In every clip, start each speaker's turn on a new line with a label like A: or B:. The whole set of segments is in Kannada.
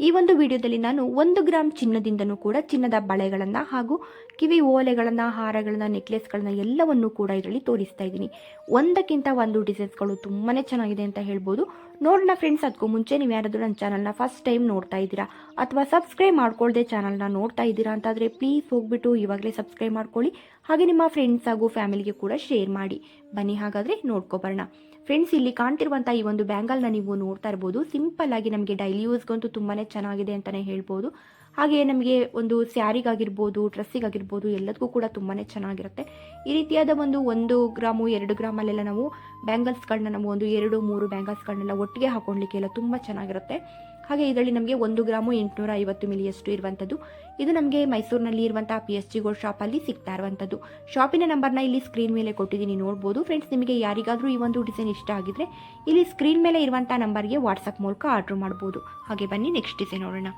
A: ಈ ಒಂದು ವಿಡಿಯೋದಲ್ಲಿ ನಾನು ಒಂದು ಗ್ರಾಮ್ ಚಿನ್ನದಿಂದನೂ ಕೂಡ ಚಿನ್ನದ ಬಳೆಗಳನ್ನು ಹಾಗೂ ಕಿವಿ ಓಲೆಗಳನ್ನು, ಹಾರಗಳನ್ನು, ನೆಕ್ಲೆಸ್ಗಳನ್ನು ಎಲ್ಲವನ್ನೂ ಕೂಡ ಇದರಲ್ಲಿ ತೋರಿಸ್ತಾ ಇದ್ದೀನಿ. ಒಂದಕ್ಕಿಂತ ಒಂದು ಡಿಸೈನ್ಸ್ಗಳು ತುಂಬಾ ಚೆನ್ನಾಗಿದೆ ಅಂತ ಹೇಳ್ಬೋದು. ನೋಡೋಣ ಫ್ರೆಂಡ್ಸ್ ಅದಕ್ಕೂ ಮುಂಚೆ ನೀವು ಯಾರಾದರೂ ನನ್ನ ಚಾನಲ್ನ ಫಸ್ಟ್ ಟೈಮ್ ನೋಡ್ತಾ ಇದ್ದೀರಾ ಅಥವಾ ಸಬ್ಸ್ಕ್ರೈಬ್ ಮಾಡ್ಕೊಳ್ಳದೆ ಚಾನಲ್ನ ನೋಡ್ತಾ ಇದ್ದೀರಾ ಅಂತಾದರೆ ಪ್ಲೀಸ್ ಹೋಗ್ಬಿಟ್ಟು ಇವಾಗಲೇ ಸಬ್ಸ್ಕ್ರೈಬ್ ಮಾಡ್ಕೊಳ್ಳಿ. ಹಾಗೆ ನಿಮ್ಮ ಫ್ರೆಂಡ್ಸ್ ಹಾಗೂ ಫ್ಯಾಮಿಲಿಗೆ ಕೂಡ ಶೇರ್ ಮಾಡಿ. ಬನ್ನಿ ಹಾಗಾದರೆ ನೋಡ್ಕೊಬರೋಣ ಫ್ರೆಂಡ್ಸ್ ಇಲ್ಲಿ ಕಾಣ್ತಿರುವಂಥ ಈ ಒಂದು ಬ್ಯಾಂಗಲ್ನ ನೀವು ನೋಡ್ತಾ ಇರ್ಬೋದು. ಸಿಂಪಲ್ ಆಗಿ ನಮಗೆ ಡೈಲಿ ಯೂಸ್ಗಂತೂ ತುಂಬಾನೇ ಚೆನ್ನಾಗಿದೆ ಅಂತಲೇ ಹೇಳ್ಬೋದು. ಹಾಗೆ ನಮಗೆ ಒಂದು ಸ್ಯಾರಿಗಾಗಿರ್ಬೋದು ಡ್ರೆಸ್ಸಿಗಾಗಿರ್ಬೋದು ಎಲ್ಲದಕ್ಕೂ ಕೂಡ ತುಂಬಾ ಚೆನ್ನಾಗಿರುತ್ತೆ. ಈ ರೀತಿಯಾದ ಒಂದು ಒಂದು ಗ್ರಾಮು ಎರಡು ಗ್ರಾಮಲ್ಲೆಲ್ಲ ನಾವು ಬ್ಯಾಂಗಲ್ಸ್ಗಳನ್ನ ನಾವು ಒಂದು ಎರಡು, ಮೂರು ಬ್ಯಾಂಗಲ್ಸ್ಗಳನ್ನೆಲ್ಲ ಒಟ್ಟಿಗೆ ಹಾಕೊಳ್ಲಿಕ್ಕೆ ಎಲ್ಲ ತುಂಬ ಚೆನ್ನಾಗಿರುತ್ತೆ. ಹಾಗೆ ಇದರಲ್ಲಿ ನಮಗೆ ಒಂದು ಗ್ರಾಮು ಎಂಟುನೂರ ಐವತ್ತು ಮಿಲಿಯಷ್ಟು ಇರುವಂಥದ್ದು. ಇದು ನಮಗೆ ಮೈಸೂರಿನಲ್ಲಿ ಇರುವಂಥ ಪಿ ಎಸ್ ಜಿ ಗೋಲ್ಡ್ ಶಾಪಲ್ಲಿ ಸಿಗ್ತಾ ಇರುವಂಥದ್ದು. ಶಾಪಿನ ನಂಬರ್ನ ಇಲ್ಲಿ ಸ್ಕ್ರೀನ್ ಮೇಲೆ ಕೊಟ್ಟಿದ್ದೀನಿ, ನೋಡ್ಬೋದು. ಫ್ರೆಂಡ್ಸ್ ನಿಮಗೆ ಯಾರಿಗಾದರೂ ಈ ಒಂದು ಡಿಸೈನ್ ಇಷ್ಟ ಆಗಿದ್ರೆ ಇಲ್ಲಿ ಸ್ಕ್ರೀನ್ ಮೇಲೆ ಇರುವಂಥ ನಂಬರ್ಗೆ ವಾಟ್ಸಪ್ ಮೂಲಕ ಆರ್ಡರ್ ಮಾಡ್ಬೋದು. ಹಾಗೆ ಬನ್ನಿ ನೆಕ್ಸ್ಟ್ ಡಿಸೈನ್ ನೋಡೋಣ.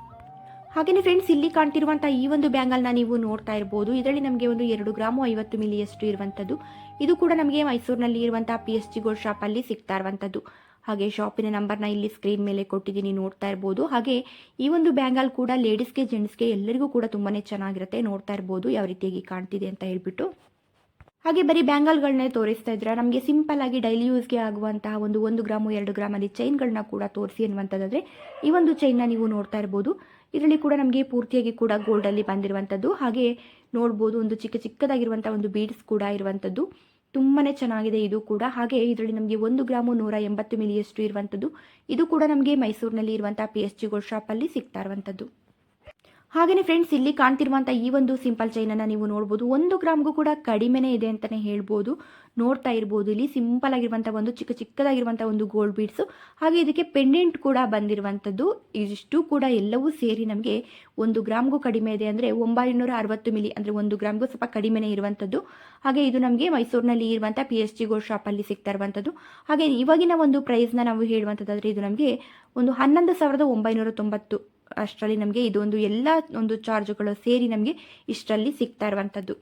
A: ಹಾಗೆಯೇ ಫ್ರೆಂಡ್ಸ್ ಇಲ್ಲಿ ಕಾಣ್ತಿರುವಂಥ ಈ ಒಂದು ಬ್ಯಾಂಗಲ್ನ ನೀವು ನೋಡ್ತಾ ಇರ್ಬೋದು. ಇದರಲ್ಲಿ ನಮಗೆ ಒಂದು ಎರಡು ಗ್ರಾಮು ಐವತ್ತು ಮಿಲಿಯಷ್ಟು ಇರುವಂಥದ್ದು. ಇದು ಕೂಡ ನಮಗೆ ಮೈಸೂರಿನಲ್ಲಿ ಇರುವಂಥ ಪಿ ಎಸ್ ಜಿ ಗೋಲ್ಡ್ ಶಾಪಲ್ಲಿ ಸಿಗ್ತಾ ಇರುವಂಥದ್ದು. ಹಾಗೆ ಶಾಪಿನ ನಂಬರ್ನ ಇಲ್ಲಿ ಸ್ಕ್ರೀನ್ ಮೇಲೆ ಕೊಟ್ಟಿದ್ದೀನಿ ನೋಡ್ತಾ ಇರ್ಬೋದು. ಹಾಗೆ ಈ ಒಂದು ಬ್ಯಾಂಗಲ್ ಕೂಡ ಲೇಡೀಸ್ಗೆ ಜೆಂಟ್ಸ್ಗೆ ಎಲ್ಲರಿಗೂ ಕೂಡ ತುಂಬಾ ಚೆನ್ನಾಗಿರುತ್ತೆ. ನೋಡ್ತಾ ಇರ್ಬೋದು ಯಾವ ರೀತಿಯಾಗಿ ಕಾಣ್ತಿದೆ ಅಂತ ಹೇಳ್ಬಿಟ್ಟು. ಹಾಗೆ ಬರೀ ಬ್ಯಾಂಗಲ್ಗಳನ್ನೇ ತೋರಿಸ್ತಾ ಇದ್ರೆ. ನಮಗೆ ಸಿಂಪಲ್ ಆಗಿ ಡೈಲಿ ಯೂಸ್ಗೆ ಆಗುವಂತಹ ಒಂದು ಒಂದು ಗ್ರಾಮು, ಎರಡು ಗ್ರಾಮಲ್ಲಿ ಚೈನ್ಗಳನ್ನ ಕೂಡ ತೋರಿಸಿ ಅನ್ನುವಂಥದ್ದಾದರೆ ಈ ಒಂದು ಚೈನ್ನ ನೀವು ನೋಡ್ತಾ ಇರ್ಬೋದು. ಇದರಲ್ಲಿ ಕೂಡ ನಮಗೆ ಪೂರ್ತಿಯಾಗಿ ಕೂಡ ಗೋಲ್ಡಲ್ಲಿ ಬಂದಿರುವಂಥದ್ದು. ಹಾಗೆ ನೋಡ್ಬೋದು, ಒಂದು ಚಿಕ್ಕ ಚಿಕ್ಕದಾಗಿರುವಂಥ ಒಂದು ಬೀಡ್ಸ್ ಕೂಡ ಇರುವಂಥದ್ದು. ತುಂಬಾ ಚೆನ್ನಾಗಿದೆ ಇದು ಕೂಡ. ಹಾಗೆ ಇದರಲ್ಲಿ ನಮಗೆ ಒಂದು ಗ್ರಾಮು ನೂರ ಎಂಬತ್ತು ಮಿಲಿಯಷ್ಟು ಇರುವಂಥದ್ದು ಇದು ಕೂಡ ನಮಗೆ ಮೈಸೂರಿನಲ್ಲಿ ಇರುವಂಥ ಪಿ ಎಸ್ ಜಿ ಗೋಲ್ಡ್ ಶಾಪಲ್ಲಿ ಸಿಗ್ತಾ ಇರುವಂಥದ್ದು ಹಾಗೆಯೇ ಫ್ರೆಂಡ್ಸ್ ಇಲ್ಲಿ ಕಾಣ್ತಿರುವಂಥ ಈ ಒಂದು ಸಿಂಪಲ್ ಚೈನನ್ನು ನೀವು ನೋಡ್ಬೋದು. ಒಂದು ಗ್ರಾಮ್ಗೂ ಕೂಡ ಕಡಿಮೆನೇ ಇದೆ ಅಂತಲೇ ಹೇಳ್ಬೋದು. ನೋಡ್ತಾ ಇರ್ಬೋದು. ಇಲ್ಲಿ ಸಿಂಪಲ್ ಆಗಿರುವಂಥ ಒಂದು, ಚಿಕ್ಕ ಚಿಕ್ಕದಾಗಿರುವಂಥ ಒಂದು ಗೋಲ್ಡ್ ಬೀಡ್ಸು ಹಾಗೆ ಇದಕ್ಕೆ ಪೆಂಡೆಂಟ್ ಕೂಡ ಬಂದಿರುವಂಥದ್ದು ಇಷ್ಟು ಕೂಡ ಎಲ್ಲವೂ ಸೇರಿ ನಮಗೆ ಒಂದು ಗ್ರಾಮ್ಗೂ ಕಡಿಮೆ ಇದೆ ಅಂದರೆ ಒಂಬೈನೂರ ಅರವತ್ತು ಮಿಲಿ ಅಂದರೆ ಒಂದು ಗ್ರಾಮ್ಗೂ ಸ್ವಲ್ಪ ಕಡಿಮೆನೇ ಇರುವಂಥದ್ದು ಹಾಗೆ ಇದು ನಮಗೆ ಮೈಸೂರಿನಲ್ಲಿ ಇರುವಂಥ ಪಿ ಎಚ್ ಜಿ ಗೋಲ್ಡ್ ಶಾಪಲ್ಲಿ ಸಿಗ್ತಾ ಇರುವಂಥದ್ದು ಹಾಗೆ ಇವಾಗಿನ ಒಂದು ಪ್ರೈಸ್ನ ನಾವು ಹೇಳುವಂಥದ್ದಾದರೆ ಇದು ನಮಗೆ ಒಂದು ಹನ್ನೊಂದು ಸಾವಿರದ ಒಂಬೈನೂರ ತೊಂಬತ್ತು ಅಷ್ಟರಲ್ಲಿ ನಮಗೆ ಇದೊಂದು ಎಲ್ಲ ಒಂದು ಚಾರ್ಜ್ಗಳು ಸೇರಿ ನಮಗೆ ಇಷ್ಟರಲ್ಲಿ ಸಿಗ್ತಾ ಇರುವಂಥದ್ದು.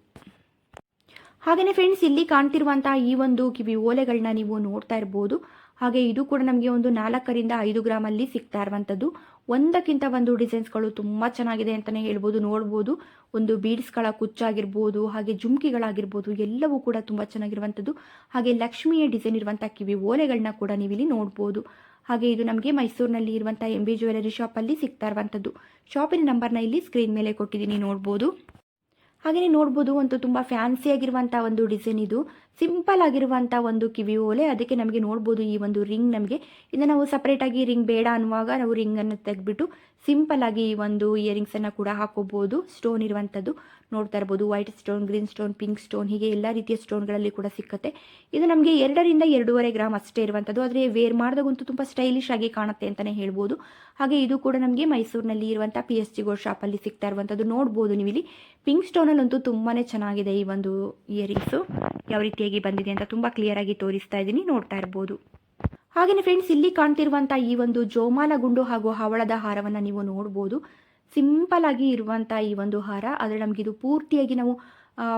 A: ಹಾಗೆಯೇ ಫ್ರೆಂಡ್ಸ್ ಇಲ್ಲಿ ಕಾಣ್ತಿರುವಂತಹ ಈ ಒಂದು ಕಿವಿ ಓಲೆಗಳನ್ನ ನೀವು ನೋಡ್ತಾ ಇರ್ಬೋದು. ಹಾಗೆ ಇದು ಕೂಡ ನಮಗೆ ಒಂದು ನಾಲ್ಕರಿಂದ ಐದು ಗ್ರಾಮಲ್ಲಿ ಸಿಗ್ತಾ ಇರುವಂಥದ್ದು. ಒಂದಕ್ಕಿಂತ ಒಂದು ಡಿಸೈನ್ಸ್ಗಳು ತುಂಬಾ ಚೆನ್ನಾಗಿದೆ ಅಂತಾನೆ ಹೇಳ್ಬೋದು, ನೋಡ್ಬೋದು. ಒಂದು ಬೀಡ್ಸ್ಗಳ ಕುಚ್ಚಾಗಿರ್ಬೋದು, ಹಾಗೆ ಜುಮ್ಕಿಗಳಾಗಿರ್ಬೋದು, ಎಲ್ಲವೂ ಕೂಡ ತುಂಬಾ ಚೆನ್ನಾಗಿರುವಂಥದ್ದು. ಹಾಗೆ ಲಕ್ಷ್ಮಿಯ ಡಿಸೈನ್ ಇರುವಂಥ ಕಿವಿ ಓಲೆಗಳನ್ನ ಕೂಡ ನೀವಿಲ್ಲಿ ನೋಡ್ಬೋದು. ಹಾಗೆ ಇದು ನಮಗೆ ಮೈಸೂರಿನಲ್ಲಿ ಇರುವಂಥ ಎಂ ಬಿ ಜ್ಯುವೆಲರಿ ಶಾಪಲ್ಲಿ ಸಿಗ್ತಾ ಇರುವಂಥದ್ದು ಶಾಪಿನ ನಂಬರ್ನ ಇಲ್ಲಿ ಸ್ಕ್ರೀನ್ ಮೇಲೆ ಕೊಟ್ಟಿದ್ದೀನಿ, ನೋಡ್ಬೋದು. ಹಾಗೆಯೇ ನೋಡ್ಬೋದು ಒಂದು ತುಂಬ ಫ್ಯಾನ್ಸಿ ಆಗಿರುವಂಥ ಒಂದು ಡಿಸೈನ್ ಇದು. ಸಿಂಪಲ್ ಆಗಿರುವಂಥ ಒಂದು ಕಿವಿ ಓಲೆ, ಅದಕ್ಕೆ ನಮಗೆ ನೋಡ್ಬೋದು ಈ ಒಂದು ರಿಂಗ್ ನಮಗೆ. ಇದನ್ನು ನಾವು ಸಪ್ರೇಟಾಗಿ ರಿಂಗ್ ಬೇಡ ಅನ್ನುವಾಗ ನಾವು ರಿಂಗನ್ನು ತೆಗೆದ್ಬಿಟ್ಟು ಸಿಂಪಲ್ ಆಗಿ ಈ ಒಂದು ಇಯರಿಂಗ್ಸನ್ನು ಕೂಡ ಹಾಕೋಬೋದು. ಸ್ಟೋನ್ ಇರುವಂಥದ್ದು ನೋಡ್ತಾ ಇರ್ಬೋದು. White stone green stone pink stone ಹೀಗೆ ಎಲ್ಲ ರೀತಿಯ ಸ್ಟೋನ್ಗಳಲ್ಲಿ ಕೂಡ ಸಿಕ್ಕತ್ತೆ. ಇದು ನಮಗೆ ಎರಡರಿಂದ ಎರಡೂವರೆ ಗ್ರಾಮ್ ಅಷ್ಟೇ ಇರುವಂಥದ್ದು ಆದರೆ ವೇರ್ ಮಾಡಿದಾಗಂತೂ ತುಂಬ ಸ್ಟೈಲಿಶ್ ಆಗಿ ಕಾಣುತ್ತೆ ಅಂತಲೇ ಹೇಳ್ಬೋದು. ಹಾಗೆ ಇದು ಕೂಡ ನಮಗೆ ಮೈಸೂರಿನಲ್ಲಿ ಇರುವಂಥ ಪಿ ಎಸ್ ಜಿ ಗೋಲ್ಡ್ ಶಾಪಲ್ಲಿ ಸಿಗ್ತಾ ಇರುವಂಥದ್ದು ನೋಡ್ಬೋದು ನೀವು ಇಲ್ಲಿ ಪಿಂಕ್ ಸ್ಟೋನಲ್ಲಂತೂ ತುಂಬಾ ಚೆನ್ನಾಗಿದೆ ಈ ಒಂದು ಇಯರಿಂಗ್ಸು ಯಾವ ರೀತಿಯಾಗಿ ಬಂದಿದೆ ಅಂತ ತುಂಬಾ ಕ್ಲಿಯರ್ ಆಗಿ ತೋರಿಸ್ತಾ ಇದ್ದೀನಿ, ನೋಡ್ತಾ ಇರ್ಬೋದು. ಹಾಗೆಯೇ ಫ್ರೆಂಡ್ಸ್ ಇಲ್ಲಿ ಕಾಣ್ತಿರುವಂಥ ಈ ಒಂದು ಜೋಮಾಲ ಗುಂಡು ಹಾಗೂ ಹವಳದ ಹಾರವನ್ನ ನೀವು ನೋಡ್ಬೋದು. ಸಿಂಪಲ್ ಆಗಿ ಇರುವಂತಹ ಈ ಒಂದು ಹಾರ, ಆದರೆ ಇದು ಪೂರ್ತಿಯಾಗಿ ನಾವು